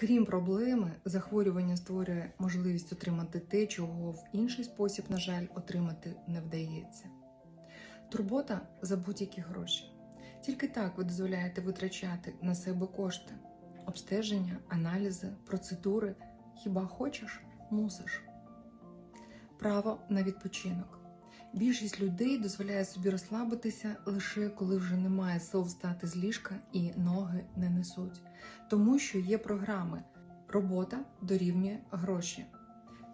Крім проблеми, захворювання створює можливість отримати те, чого в інший спосіб, на жаль, отримати не вдається. Турбота за будь-які гроші. Тільки так ви дозволяєте витрачати на себе кошти, обстеження, аналізи, процедури. Хіба хочеш, мусиш. Право на відпочинок. Більшість людей дозволяє собі розслабитися лише коли вже немає сил встати з ліжка і ноги не несуть, тому що є програми: робота дорівнює гроші,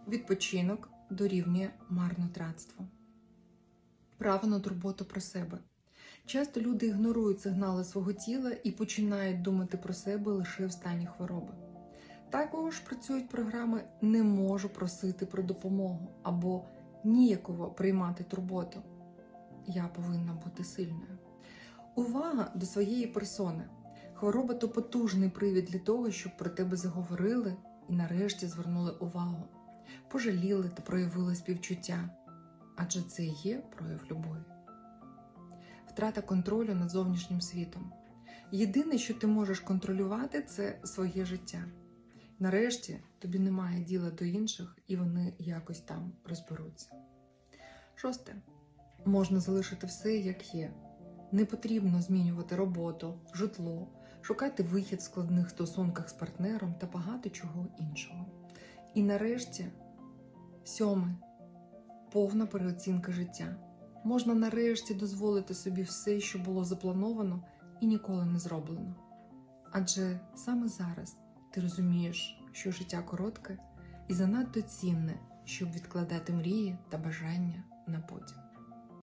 відпочинок дорівнює марнотратство. Право на турботу про себе. Часто люди ігнорують сигнали свого тіла і починають думати про себе лише в стані хвороби. Також працюють програми не можу просити про допомогу або ніяково приймати турботу. Я повинна бути сильною. Увага до своєї персони. Хвороба то потужний привід для того, щоб про тебе заговорили і нарешті звернули увагу, пожаліли та проявили співчуття. Адже це і є прояв любові. Втрата контролю над зовнішнім світом. Єдине, що ти можеш контролювати, це своє життя. Нарешті тобі немає діла до інших, і вони якось там розберуться. Шосте. Можна залишити все, як є. Не потрібно змінювати роботу, житло, шукати вихід в складних стосунках з партнером та багато чого іншого. І нарешті, сьоме повна переоцінка життя. Можна нарешті дозволити собі все, що було заплановано і ніколи не зроблено. Адже саме зараз ти розумієш, що життя коротке і занадто цінне, щоб відкладати мрії та бажання на потім.